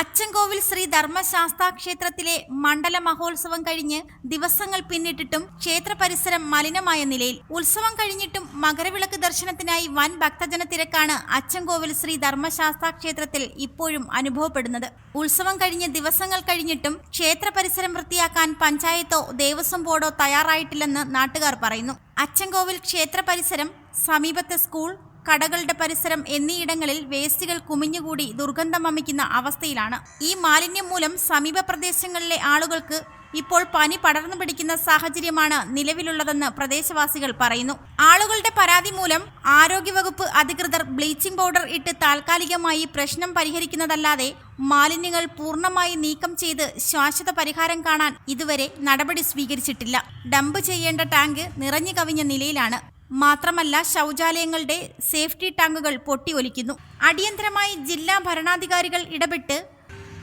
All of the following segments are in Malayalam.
അച്ചൻകോവിൽ ശ്രീ ധർമ്മശാസ്താ ക്ഷേത്രത്തിലെ മണ്ഡല മഹോത്സവം കഴിഞ്ഞ് ദിവസങ്ങൾ പിന്നിട്ടിട്ടും ക്ഷേത്ര പരിസരം മലിനമായ നിലയിൽ ഉത്സവം കഴിഞ്ഞിട്ടും മകരവിളക്ക് ദർശനത്തിനായി വൻ ഭക്തജന തിരക്കാണ് അച്ചൻകോവിൽ ശ്രീ ധർമ്മശാസ്താ ക്ഷേത്രത്തിൽ ഇപ്പോഴും അനുഭവപ്പെടുന്നത്. ഉത്സവം കഴിഞ്ഞ് ദിവസങ്ങൾ കഴിഞ്ഞിട്ടും ക്ഷേത്ര പരിസരം വൃത്തിയാക്കാൻ പഞ്ചായത്തോ ദേവസ്വം ബോർഡോ തയ്യാറായിട്ടില്ലെന്ന് നാട്ടുകാർ പറയുന്നു. അച്ചൻകോവിൽ ക്ഷേത്ര പരിസരം സമീപത്തെ സ്കൂൾ കടകളുടെ പരിസരം എന്നീയിടങ്ങളിൽ വേസ്റ്റുകൾ കുമിഞ്ഞുകൂടി ദുർഗന്ധം വമിക്കുന്ന അവസ്ഥയിലാണ്. ഈ മാലിന്യം മൂലം സമീപ പ്രദേശങ്ങളിലെ ആളുകൾക്ക് ഇപ്പോൾ പനി പടർന്നു പിടിക്കുന്ന സാഹചര്യമാണ് നിലവിലുള്ളതെന്ന് പ്രദേശവാസികൾ പറയുന്നു. ആളുകളുടെ പരാതി മൂലം ആരോഗ്യവകുപ്പ് അധികൃതർ ബ്ലീച്ചിംഗ് പൗഡർ ഇട്ട് താൽക്കാലികമായി പ്രശ്നം പരിഹരിക്കുന്നതല്ലാതെ മാലിന്യങ്ങൾ പൂർണമായി നീക്കം ചെയ്ത് ശാശ്വത പരിഹാരം കാണാൻ ഇതുവരെ നടപടി സ്വീകരിച്ചിട്ടില്ല. ഡംപ് ചെയ്യേണ്ട ടാങ്ക് നിറഞ്ഞു കവിഞ്ഞ നിലയിലാണ്. മാത്രമല്ല ശൗചാലയങ്ങളുടെ സേഫ്റ്റി ടാങ്കുകൾ പൊട്ടിയൊലിക്കുന്നു. അടിയന്തരമായി ജില്ലാ ഭരണാധികാരികൾ ഇടപെട്ട്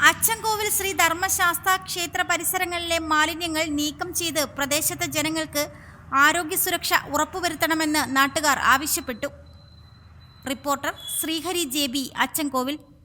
അച്ചൻകോവിൽ ശ്രീ ധർമ്മശാസ്ത ക്ഷേത്ര പരിസരങ്ങളിലെ മാലിന്യങ്ങൾ നീക്കം ചെയ്ത് പ്രദേശത്തെ ജനങ്ങൾക്ക് ആരോഗ്യ സുരക്ഷ ഉറപ്പുവരുത്തണമെന്ന് നാട്ടുകാർ ആവശ്യപ്പെട്ടു. Reporter Sreehari J B Achankovil